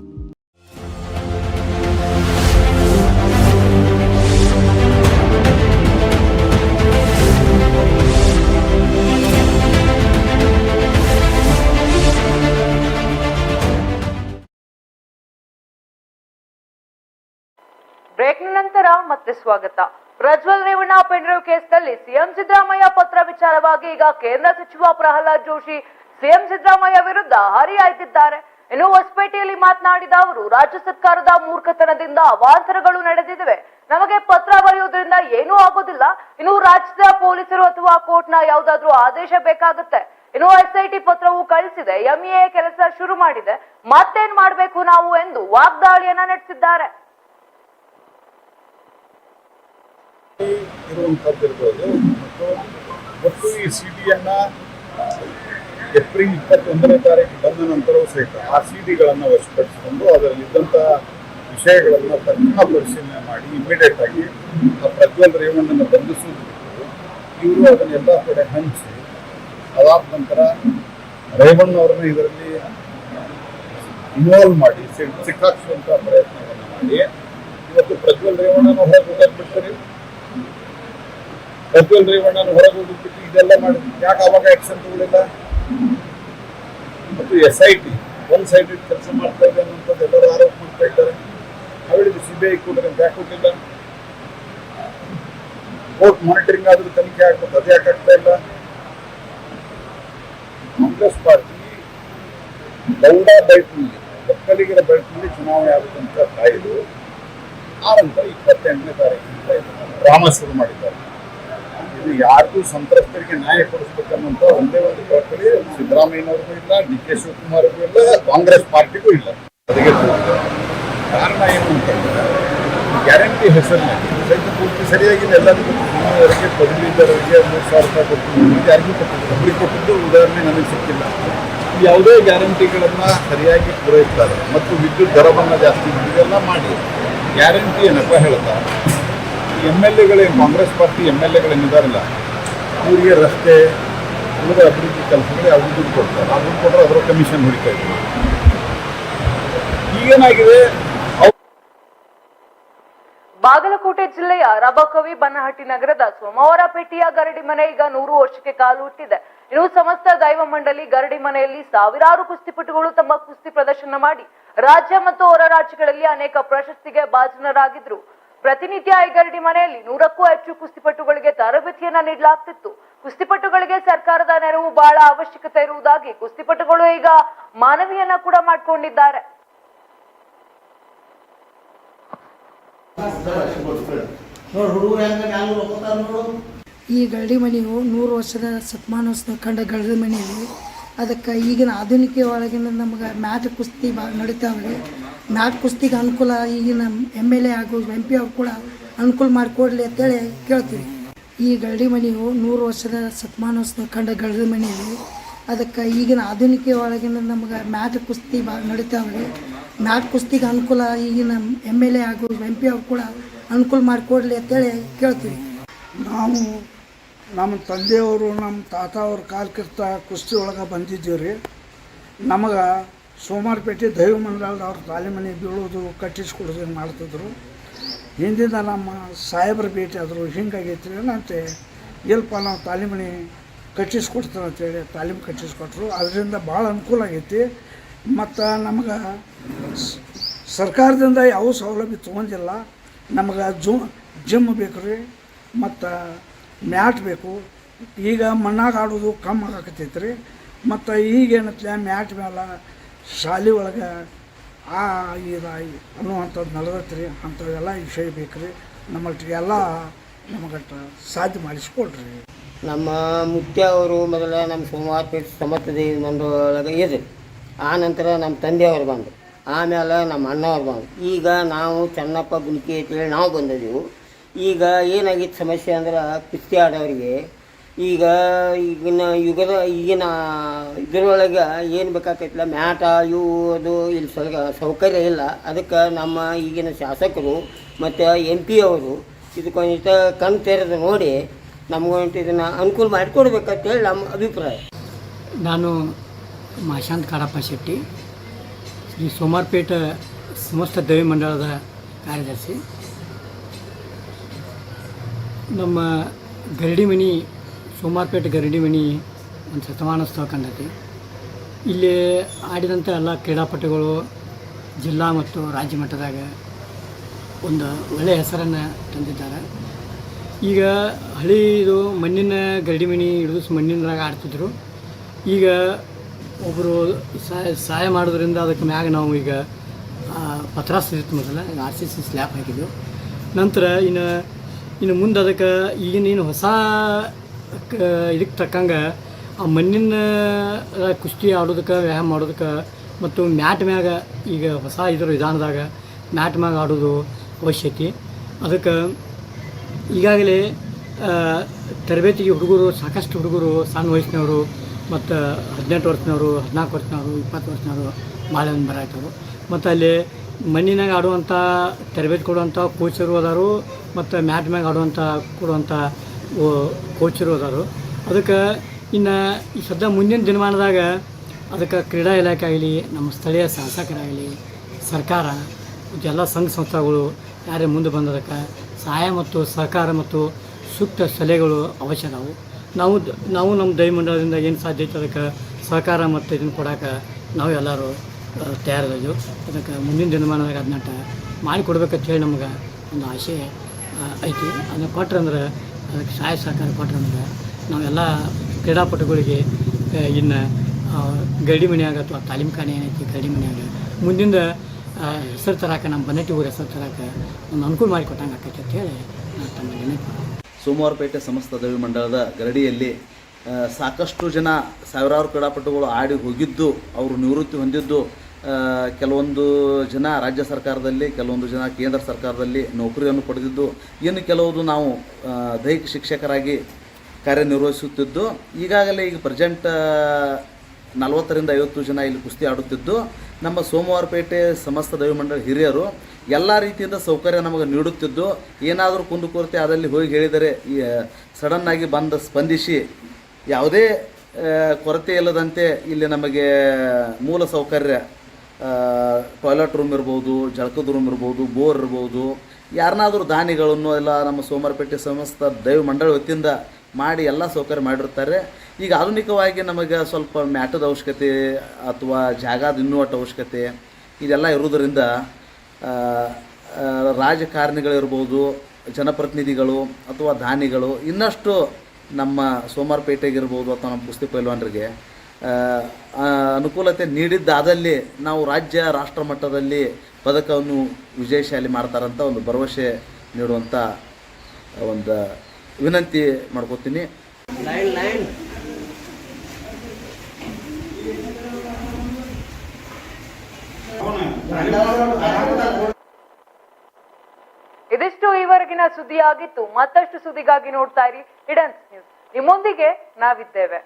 ಬ್ರೇಕ್ನ ನಂತರ ಮತ್ತೆ ಸ್ವಾಗತ. ಪ್ರಜ್ವಲ್ ರೇವಣ್ಣ ಪೆಂಡ್ರೈವ್ ಕೇಸ್ನಲ್ಲಿ ಸಿಎಂ ಸಿದ್ದರಾಮಯ್ಯ ಪತ್ರ ವಿಚಾರವಾಗಿ ಈಗ ಕೇಂದ್ರ ಸಚಿವ ಪ್ರಹ್ಲಾದ್ ಜೋಶಿ ಸಿಎಂ ಸಿದ್ದರಾಮಯ್ಯ ವಿರುದ್ಧ ಹರಿಹಾಯ್ದಿದ್ದಾರೆ. ಇನ್ನು ಹೊಸಪೇಟೆಯಲ್ಲಿ ಮಾತನಾಡಿದ ಅವರು, ರಾಜ್ಯ ಸರ್ಕಾರದ ಮೂರ್ಖತನದಿಂದ ಅವಾಂತರಗಳು ನಡೆದಿವೆ ನಮಗೆ ಪತ್ರ ಬರೆಯುವುದರಿಂದ ಏನೂ ಆಗೋದಿಲ್ಲ. ಇನ್ನು ರಾಜ್ಯದ ಪೊಲೀಸರು ಅಥವಾ ಕೋರ್ಟ್ನ ಯಾವುದಾದ್ರೂ ಆದೇಶ ಬೇಕಾಗುತ್ತೆ. ಇನ್ನು ಎಸ್ಐಟಿ ಪತ್ರವು ಕಳಿಸಿದೆ. ಎಂಇಎ ಕೆಲಸ ಶುರು ಮಾಡಿದೆ. ಮತ್ತೇನ್ ಮಾಡ್ಬೇಕು ನಾವು ಎಂದು ವಾಗ್ದಾಳಿಯನ್ನ ನಡೆಸಿದ್ದಾರೆ. ಇರುವಂಥದ್ದಿರ್ಬೋದು. ಮತ್ತು ಮತ್ತು ಈ ಸಿ ಡಿಯನ್ನು ಏಪ್ರಿಲ್ ಇಪ್ಪತ್ತೊಂದನೇ ತಾರೀಕು ಬಂದ ನಂತರವೂ ಸಹಿತ ಆ ಸಿ ಡಿಗಳನ್ನು ವಶಪಡಿಸಿಕೊಂಡು ಅದರಲ್ಲಿದ್ದಂಥ ವಿಷಯಗಳನ್ನು ತಕ್ಷಣ ಪರಿಶೀಲನೆ ಮಾಡಿ ಇಮಿಡಿಯೇಟ್ ಆಗಿ ಆ ಪ್ರಜ್ವಲ್ ರೇವಣ್ಣನ ಬಂಧಿಸುವುದು ಇವರು ಅದನ್ನೆಲ್ಲ ಕಡೆ ಹಂಚಿ, ಅದಾದ ನಂತರ ರೇವಣ್ಣ ಅವರನ್ನ ಇದರಲ್ಲಿ ಇನ್ವಾಲ್ವ್ ಮಾಡಿ ಸಿಕ್ಕಾಕ್ಸುವಂಥ ಪ್ರಯತ್ನವನ್ನು ಮಾಡಿ. ಇವತ್ತು ಪ್ರಜ್ವಲ್ ರೇವಣ್ಣನ ಹೊರಗೆ ಹೋಗ್ಬಿಡ್ತಾರೆ ಪ್ರಜ್ವಲ್ ರೇವಣ್ಣನ ಹೊರಗೆ ಇದೆಲ್ಲ ಮಾಡಿ ಯಾಕೆ ಅವಾಗ ಆಕ್ಷನ್ ತಗೊಳ್ಳಿಲ್ಲ? ಮತ್ತು S I T one sided ಕೆಲಸ ಮಾಡ್ತಾ ಇದೆ ಅನ್ನೋಂಥದ್ದು ಎಲ್ಲರೂ ಆರೋಪ ಮಾಡ್ತಾ ಇದ್ದಾರೆ. ಅವಳಿಗೆ ಸಿ ಬಿ ಐ ಕೊಡ್ರಿ ನಮ್ಗೆ ಯಾಕೆ ಕೊಟ್ಟಿಲ್ಲ. ಕೋರ್ಟ್ ಮಾನಿಟರಿಂಗ್ ಆದ್ರೂ ತನಿಖೆ ಆಗ್ಬೋದು ಅದು ಯಾಕೆ ಆಗ್ತಾ ಇಲ್ಲ? ಕಾಂಗ್ರೆಸ್ ಪಾರ್ಟಿ ಗೌಡ ಬೆಲ್ಟ್ನಲ್ಲಿ ಒಕ್ಕಲಿಗರ ಬೆಲ್ಟ್ನಲ್ಲಿ ಚುನಾವಣೆ ಆಗುತ್ತಂತ ಕಾಯ್ದು ಆ ನಂತರ ಇಪ್ಪತ್ತೆಂಟನೇ ತಾರೀಕಿನಿಂದ ಇದನ್ನ ಡ್ರಾಮಾ ಶುರು ಮಾಡಿದ್ದಾರೆ. ಇದು ಯಾರಿಗೂ ಸಂತ್ರಸ್ತರಿಗೆ ನ್ಯಾಯ ಕೊಡಿಸ್ಬೇಕನ್ನೋಂಥ ಒಂದೇ ಒಂದು ಕಳಕಳಿ ಸಿದ್ದರಾಮಯ್ಯನವ್ರಿಗೂ ಇಲ್ಲ, ಡಿ ಕೆ ಶಿವಕುಮಾರ್ಗೂ ಇಲ್ಲ, ಕಾಂಗ್ರೆಸ್ ಪಾರ್ಟಿಗೂ ಇಲ್ಲ. ಅದಕ್ಕೆ ಕಾರಣ ಏನು ಅಂತಂದ್ರೆ, ಗ್ಯಾರಂಟಿ ಹೆಸರಿನಲ್ಲಿ, ಸಹಿತ ಪೂರ್ತಿ ಸರಿಯಾಗಿದೆ, ಎಲ್ಲರಿಗೂ ಅವರಿಗೆ ಪದವೀಧರರಿಗೆ ಮೂರು ಸಾವಿರ ರೂಪಾಯಿ ಕೊಡ್ತೀವಿ ಯಾರಿಗೂ ಕೊಟ್ಟಿಲ್ಲ. ಒಬ್ಬರಿಗೆ ಕೊಟ್ಟಿದ್ದು ಉದಾಹರಣೆ ನನಗೆ ಸಿಕ್ಕಿಲ್ಲ. ಯಾವುದೇ ಗ್ಯಾರಂಟಿಗಳನ್ನು ಸರಿಯಾಗಿ ಪೂರೈಸ್ತಾರೆ. ಮತ್ತು ವಿದ್ಯುತ್ ದರವನ್ನು ಜಾಸ್ತಿ, ಇದೆಲ್ಲ ಮಾಡಿ. ಗ್ಯಾರಂಟಿ ಏನಪ್ಪ ಹೇಳ್ತಾ ಎಂ ಎಲ್ ಎಗಳೇ, ಕಾಂಗ್ರೆಸ್ ಪಾರ್ಟಿ ಎಂ ಎಲ್ ಎಗಳೇನಿದಾರಲ್ಲ ಅವರಿಗೆ ರಸ್ತೆ ಉಳಿದ ಅಭಿವೃದ್ಧಿ ಕೆಲಸಗಳಿಗೆ ಅವ್ರಿಗೆ ದುಡ್ಡು ಕೊಡ್ತಾರೆ. ಆ ದುಡ್ಡು ಕೊಟ್ಟರೆ ಅದರ ಕಮಿಷನ್ ಹೊಡಿತಾ ಇದ್ರು ಈಗೇನಾಗಿದೆ? ಬಾಗಲಕೋಟೆ ಜಿಲ್ಲೆಯ ರಬಕವಿ ಬನ್ನಹಟ್ಟಿ ನಗರದ ಸೋಮವಾರಪೇಟೆಯ ಗರಡಿ ಮನೆ ಈಗ ನೂರು ವರ್ಷಕ್ಕೆ ಕಾಲು ಹುಟ್ಟಿದೆ. ಇನ್ನು ಸಮಸ್ತ ದೈವ ಮಂಡಳಿ ಗರಡಿ ಮನೆಯಲ್ಲಿ ಸಾವಿರಾರು ಕುಸ್ತಿಪಟುಗಳು ತಮ್ಮ ಕುಸ್ತಿ ಪ್ರದರ್ಶನ ಮಾಡಿ ರಾಜ್ಯ ಮತ್ತು ಹೊರ ರಾಜ್ಯಗಳಲ್ಲಿ ಅನೇಕ ಪ್ರಶಸ್ತಿಗೆ ಭಾಜನರಾಗಿದ್ರು. ಪ್ರತಿನಿತ್ಯ ಈ ಗರಡಿ ಮನೆಯಲ್ಲಿ ನೂರಕ್ಕೂ ಹೆಚ್ಚು ಕುಸ್ತಿಪಟುಗಳಿಗೆ ತರಬೇತಿಯನ್ನ ನೀಡಲಾಗ್ತಿತ್ತು. ಕುಸ್ತಿಪಟುಗಳಿಗೆ ಸರ್ಕಾರದ ನೆರವು ಬಹಳ ಅವಶ್ಯಕತೆ ಇರುವುದಾಗಿ ಕುಸ್ತಿಪಟುಗಳು ಈಗ ಮಾನವಿಯನ್ನ ಕೂಡ ಮಾಡ್ಕೊಂಡಿದ್ದಾರೆ. ಈ ಗರಡಿ ಮನೆಯು ನೂರು ವರ್ಷದ ಶತಮಾನೋತ್ಸವ ಕಂಡ ಗರಡಿ ಮನೆಯಲ್ಲಿ. ಅದಕ್ಕೆ ಈಗಿನ ಆಧುನಿಕ ಒಳಗಿನ ನಮ್ಗೆ ಮ್ಯಾಚ್ ಕುಸ್ತಿ ಭಾಳ ನಡೀತಾವ್ರಿ ಮ್ಯಾಟ್ ಕುಸ್ತಿಗೆ ಅನುಕೂಲ, ಈಗಿನ ಎಂ ಎಲ್ ಎ ಹಾಗೂ ಎಂ ಪಿ ಅವ್ರು ಕೂಡ ಅನುಕೂಲ ಮಾಡಿಕೊಡ್ಲಿ ಅಂತೇಳಿ ಕೇಳ್ತೀವಿ. ಈ ಗರಡಿ ಮನೆಯು ನೂರು ವರ್ಷದ ಶತಮಾನೋತ್ಸವ ಕಂಡ ಗರಡಿ ಮನೆಯಲ್ಲಿ ಅದಕ್ಕೆ ಈಗಿನ ಆಧುನಿಕ ಒಳಗಿನ ನಮ್ಗೆ ಮ್ಯಾಟ್ ಕುಸ್ತಿ ಭಾಳ ನಡೀತಾವ್ರಿ. ಮ್ಯಾಟ್ ಕುಸ್ತಿಗೆ ಅನುಕೂಲ, ಈಗಿನ ಎಂ ಎಲ್ ಎ ಹಾಗೂ ಎಂ ಪಿ ಅವ್ರು ಕೂಡ ಅನುಕೂಲ ಮಾಡಿಕೊಡ್ಲಿ ಅಂತೇಳಿ ಕೇಳ್ತೀವಿ. ನಾವು ನಮ್ಮ ತಂದೆಯವರು, ನಮ್ಮ ತಾತ ಅವ್ರ ಕಾಲಕೃತ ಕುಸ್ತಿ ಒಳಗೆ ಬಂದಿದ್ದೀವಿ ರೀ ನಮಗೆ ಸೋಮಾರಪೇಟೆ ದೈವ ಮಂಡಲದವ್ರ ತಾಲಿಮನೆ ಬೀಳೋದು ಕಟ್ಟಿಸ್ಕೊಡೋದು ಮಾಡ್ತಿದ್ರು. ಹಿಂದಿಂದ ನಮ್ಮ ಸಾಹೇಬ್ರ ಭೇಟಿ ಆದರು ಹಿಂಗಾಗೈತಿ ಏನಂತೆ ಎಲ್ಪ ನಾವು ತಾಲಿಮನೆ ಕಟ್ಟಿಸ್ಕೊಡ್ತಾರೆ ಅಂತೇಳಿ ತಾಲೀಮು ಕಟ್ಟಿಸ್ಕೊಟ್ರು ಅದರಿಂದ ಭಾಳ ಅನುಕೂಲ ಆಗೈತಿ. ಮತ್ತು ನಮ್ಗೆ ಸರ್ಕಾರದಿಂದ ಯಾವ ಸೌಲಭ್ಯ ತೊಗೊಂಡಿಲ್ಲ. ನಮಗೆ ಜೂ, ಜಿಮ್ ಬೇಕು ರೀ ಮತ್ತು ಮ್ಯಾಟ್ ಬೇಕು. ಈಗ ಮಣ್ಣಾಗ ಆಡೋದು ಕಮ್ಮಿ ಆಗಕತ್ತೈತೆ ರೀ ಮತ್ತು ಈಗ ಏನತ್ಲೆ ಮ್ಯಾಟ್ ಮೇಲೆ ಶಾಲೆ ಒಳಗೆ ಆ ಇದಾಗಿ ಅನ್ನುವಂಥದ್ದು ನಡ್ದೈತೆ ರೀ ಅಂಥವೆಲ್ಲ ವಿಷಯ ಬೇಕು ರೀ ನಮ್ಮಟ್ಟಿಗೆ ಎಲ್ಲ ನಮಗಟ್ಟ ಸಾಧ್ಯ ಮಾಡಿಸ್ಕೊಡ್ರಿ. ನಮ್ಮ ಮುಖ್ಯ ಅವರು ಮೊದಲ ನಮ್ಮ ಸೋಮವಾರ ಪೇಟೆ ಸಮರ್ಥದ ಮಂಡಳೊಳಗೆ ಇದೆ. ಆ ನಂತರ ನಮ್ಮ ತಂದೆಯವರು ಬಂದರು. ಆಮೇಲೆ ನಮ್ಮ ಅಣ್ಣವ್ರು ಬಂದರು. ಈಗ ನಾವು ಚೆನ್ನಪ್ಪ ಗುಣಿಕೆ ಅಂತೇಳಿ ನಾವು ಬಂದಿದ್ದೆವು. ಈಗ ಏನಾಗಿತ್ತು ಸಮಸ್ಯೆ ಅಂದ್ರೆ ಕುಸ್ತಿ ಆಡೋರಿಗೆ ಈಗ ಈಗಿನ ಯುಗದ ಈಗಿನ ಇದರೊಳಗೆ ಏನು ಬೇಕಾಗ್ತೈತಿಲ್ಲ ಮ್ಯಾಟ ಇವು ಅದು ಇಲ್ಲಿ ಸ್ವಲ್ಪ ಸೌಕರ್ಯ ಇಲ್ಲ. ಅದಕ್ಕೆ ನಮ್ಮ ಈಗಿನ ಶಾಸಕರು ಮತ್ತು ಎಂ ಪಿ ಅವರು ಇದಕ್ಕೊಂದಿಟ ಕಣ್ ತೆರೆದು ನೋಡಿ ನಮಗೊಂದು ಇದನ್ನು ಅನುಕೂಲ ಮಾಡಿಕೊಡ್ಬೇಕಂತೇಳಿ ನಮ್ಮ ಅಭಿಪ್ರಾಯ. ನಾನು ಮಾಶಾಂತ್ ಕಾಡಪ್ಪ ಶೆಟ್ಟಿ, ಶ್ರೀ ಸೋಮಾರ್ಪೇಟ ಸಮಸ್ತ ದೇವಿ ಮಂಡಳದ ಕಾರ್ಯದರ್ಶಿ. ನಮ್ಮ ಗರಡಿ ಮನಿ ಸೋಮಾರ್ಪೇಟೆ ಗರಡಿಮಣಿ ಒಂದು ಶತಮಾನೋತ್ಸವ ಕಂಡೈತಿ. ಇಲ್ಲಿ ಆಡಿದಂಥ ಎಲ್ಲ ಕ್ರೀಡಾಪಟುಗಳು ಜಿಲ್ಲಾ ಮತ್ತು ರಾಜ್ಯ ಮಟ್ಟದಾಗ ಒಂದು ಒಳ್ಳೆಯ ಹೆಸರನ್ನು ತಂದಿದ್ದಾರೆ. ಈಗ ಹಳಿ ಇದು ಮಣ್ಣಿನ ಗರಡಿಮಣಿ ಹಿಡಿದು ಮಣ್ಣಿನದಾಗ ಆಡ್ತಿದ್ರು. ಈಗ ಒಬ್ಬರು ಸಹಾಯ ಸಹಾಯ ಮಾಡೋದ್ರಿಂದ ಅದಕ್ಕೆ ಮ್ಯಾಗ ನಾವು ಈಗ ಪತ್ರ ಇತ್ತು ಮೊದಲ ಆರ್ ಸಿ ಸಿ ಸ್ಲ್ಯಾಪ್ ಹಾಕಿದ್ವು. ನಂತರ ಇನ್ನು ಇನ್ನು ಮುಂದೆ ಅದಕ್ಕೆ ಈಗಿನ ಏನು ಹೊಸ ಇದಕ್ಕೆ ತಕ್ಕಂಗೆ ಆ ಮಣ್ಣಿನ ಕುಸ್ತಿ ಆಡೋದಕ್ಕೆ, ವ್ಯಾಯಾಮ ಮಾಡೋದಕ್ಕೆ ಮತ್ತು ಮ್ಯಾಟ್ ಮ್ಯಾಗ ಈಗ ಹೊಸ ಇದ್ರ ವಿಧಾನದಾಗ ಮ್ಯಾಟ್ ಮ್ಯಾಗ ಆಡೋದು ಅವಶ್ಯಕತೆ. ಅದಕ್ಕೆ ಈಗಾಗಲೇ ತರಬೇತಿಗೆ ಹುಡುಗರು, ಸಾಕಷ್ಟು ಹುಡುಗರು ಸಣ್ಣ ವಯಸ್ಸಿನವರು ಮತ್ತು ಹದಿನೆಂಟು ವರ್ಷನವರು ಹದಿನಾಲ್ಕು ವರ್ಷನವರು ಇಪ್ಪತ್ತು ವರ್ಷನವರು ಭಾಳ ಮಂದಿ ಬರಾಯ್ತವರು ಮತ್ತು ಅಲ್ಲಿ ಮಣ್ಣಿನಾಗ ಆಡುವಂಥ, ತರಬೇತಿ ಕೊಡುವಂಥ ಕೋಚರು ಅದಾರು ಮತ್ತು ಮ್ಯಾಟ್ ಮ್ಯಾಗ ಆಡುವಂಥ, ಕೊಡುವಂಥ ಕೋಚರು ಅದಾರು ಅದಕ್ಕೆ ಇನ್ನು ಈ ಸದ್ಯ ಮುಂದಿನ ದಿನಮಾನದಾಗ ಅದಕ್ಕೆ ಕ್ರೀಡಾ ಇಲಾಖೆ ಆಗಲಿ, ನಮ್ಮ ಸ್ಥಳೀಯ ಶಾಸಕರಾಗಲಿ, ಸರ್ಕಾರ, ಎಲ್ಲ ಸಂಘ ಸಂಸ್ಥೆಗಳು ಯಾರೇ ಮುಂದೆ ಬಂದದಕ್ಕೆ ಸಹಾಯ ಮತ್ತು ಸಹಕಾರ ಮತ್ತು ಸೂಕ್ತ ಸಲಹೆಗಳು ಅವಶ್ಯ ನಾವು. ನಾವು ನಾವು ನಮ್ಮ ದೈಮಂಡಲದಿಂದ ಏನು ಸಾಧ್ಯ ಐತೆ ಅದಕ್ಕೆ ಸಹಕಾರ ಮತ್ತು ಇದನ್ನು ಕೊಡೋಕೆ ನಾವು ಎಲ್ಲರೂ ತಯಾರಿದ್ದೀವಿ ಅದಕ್ಕೆ ಮುಂದಿನ ದಿನಮಾನದಾಗ ಅದನ್ನ ಮಾಡಿಕೊಡ್ಬೇಕಂತ ಹೇಳಿ ನಮ್ಗೆ ಒಂದು ಆಸೆ ಐತಿ. ಅದನ್ನು ಕೊಟ್ರೆ ಅಂದ್ರೆ ಅದಕ್ಕೆ ಸಹಾಯ ಸಹಕಾರ ಕೊಟ್ರೆ ಅಂದ್ರೆ ನಾವೆಲ್ಲ ಕ್ರೀಡಾಪಟುಗಳಿಗೆ ಇನ್ನು ಗರಡಿ ಮನೆಯಾಗ ಅಥವಾ ತಾಲೀಮ್ ಖಾನೆ ಏನೈತಿ, ಗರಡಿ ಮನೆಯಾಗ ಮುಂದಿಂದ ಹೆಸರು ತರಾಕ, ನಮ್ಮ ಬನ್ನಟ್ಟಿ ಊರ ಹೆಸರು ತರಾಕ ಒಂದು ಅನುಕೂಲ ಮಾಡಿಕೊಟ್ಟಂಗೆ ಆಕೈತಿ ಅಂತ ಹೇಳಿ ನಾನು ತಮ್ಮ ಸೋಮವಾರಪೇಟೆ ಸಮಸ್ತ ದವಿ ಮಂಡಲದ ಗರಡಿಯಲ್ಲಿ ಸಾಕಷ್ಟು ಜನ ಸಾವಿರಾರು ಕ್ರೀಡಾಪಟುಗಳು ಆಡಿ ಹೋಗಿದ್ದು, ಅವರು ನಿವೃತ್ತಿ ಹೊಂದಿದ್ದು ಕೆಲವೊಂದು ಜನ ರಾಜ್ಯ ಸರ್ಕಾರದಲ್ಲಿ, ಕೆಲವೊಂದು ಜನ ಕೇಂದ್ರ ಸರ್ಕಾರದಲ್ಲಿ ನೌಕರಿಯನ್ನು ಪಡೆದಿದ್ದು, ಇನ್ನು ಕೆಲವುದು ನಾವು ದೈಹಿಕ ಶಿಕ್ಷಕರಾಗಿ ಕಾರ್ಯನಿರ್ವಹಿಸುತ್ತಿದ್ದು, ಈಗಾಗಲೇ ಈಗ ಪ್ರೆಸೆಂಟ್ ನಲವತ್ತರಿಂದ ಐವತ್ತು ಜನ ಇಲ್ಲಿ ಕುಸ್ತಿ ಆಡುತ್ತಿದ್ದು, ನಮ್ಮ ಸೋಮವಾರಪೇಟೆ ಸಮಸ್ತ ದೈವಮಂಡಳ ಹಿರಿಯರು ಎಲ್ಲ ರೀತಿಯಿಂದ ಸೌಕರ್ಯ ನಮಗೆ ನೀಡುತ್ತಿದ್ದು, ಏನಾದರೂ ಕುಂದುಕೊರತೆ ಅದಲ್ಲಿ ಹೋಗಿ ಹೇಳಿದರೆ ಸಡನ್ನಾಗಿ ಬಂದು ಸ್ಪಂದಿಸಿ ಯಾವುದೇ ಕೊರತೆ ಇಲ್ಲದಂತೆ ಇಲ್ಲಿ ನಮಗೆ ಮೂಲ ಸೌಕರ್ಯ ಟಾಯ್ಲೆಟ್ ರೂಮ್ ಇರ್ಬೋದು ಜಳಕದ ರೂಮ್ ಇರ್ಬೋದು ಬೋರ್ ಇರ್ಬೋದು ಯಾರನ್ನಾದರೂ ದಾನಿಗಳನ್ನು ಎಲ್ಲ ನಮ್ಮ ಸೋಮಾರಪೇಟೆ ಸಮಸ್ತ ದೈವ ಮಂಡಳ ವತಿಯಿಂದ ಮಾಡಿ ಎಲ್ಲ ಸೌಕರ್ಯ ಮಾಡಿರ್ತಾರೆ. ಈಗ ಆಧುನಿಕವಾಗಿ ನಮಗೆ ಸ್ವಲ್ಪ ಮ್ಯಾಟದ ಅವಶ್ಯಕತೆ ಅಥವಾ ಜಾಗದ ಇನ್ನುವಟ್ಟ ಅವಶ್ಯಕತೆ ಇದೆಲ್ಲ ಆ, ರಾಜಕಾರಣಿಗಳಿರ್ಬೋದು ಜನಪ್ರತಿನಿಧಿಗಳು ಅಥವಾ ದಾನಿಗಳು ಇನ್ನಷ್ಟು ನಮ್ಮ ಸೋಮಾರಪೇಟೆಗಿರ್ಬೋದು ಅಥವಾ ನಮ್ಮ ಕುಸ್ತಿ ಪೈಲ್ವಾನರಿಗೆ ಅನುಕೂಲತೆ ನೀಡಿದ್ದಾದಲ್ಲಿ ನಾವು ರಾಜ್ಯ ರಾಷ್ಟ್ರ ಮಟ್ಟದಲ್ಲಿ ಪದಕವನ್ನು ವಿಜಯಶಾಲಿ ಮಾಡ್ತಾರಂತ ಒಂದು ಭರವಸೆ ನೀಡುವಂಥ ಒಂದು ವಿನಂತಿ ಮಾಡ್ಕೋತೀನಿ. ಲೈನ್ ಲೈನ್ ಇದಿಷ್ಟು ಈವರೆಗಿನ ಸುದ್ದಿಯಾಗಿತ್ತು. ಮತ್ತಷ್ಟು ಸುದ್ದಿಗಾಗಿ ನೋಡ್ತಾ ಇರಿ. Hiddens news. ನಿಮ್ಮೊಂದಿಗೆ ನಾವಿದ್ದೇವೆ.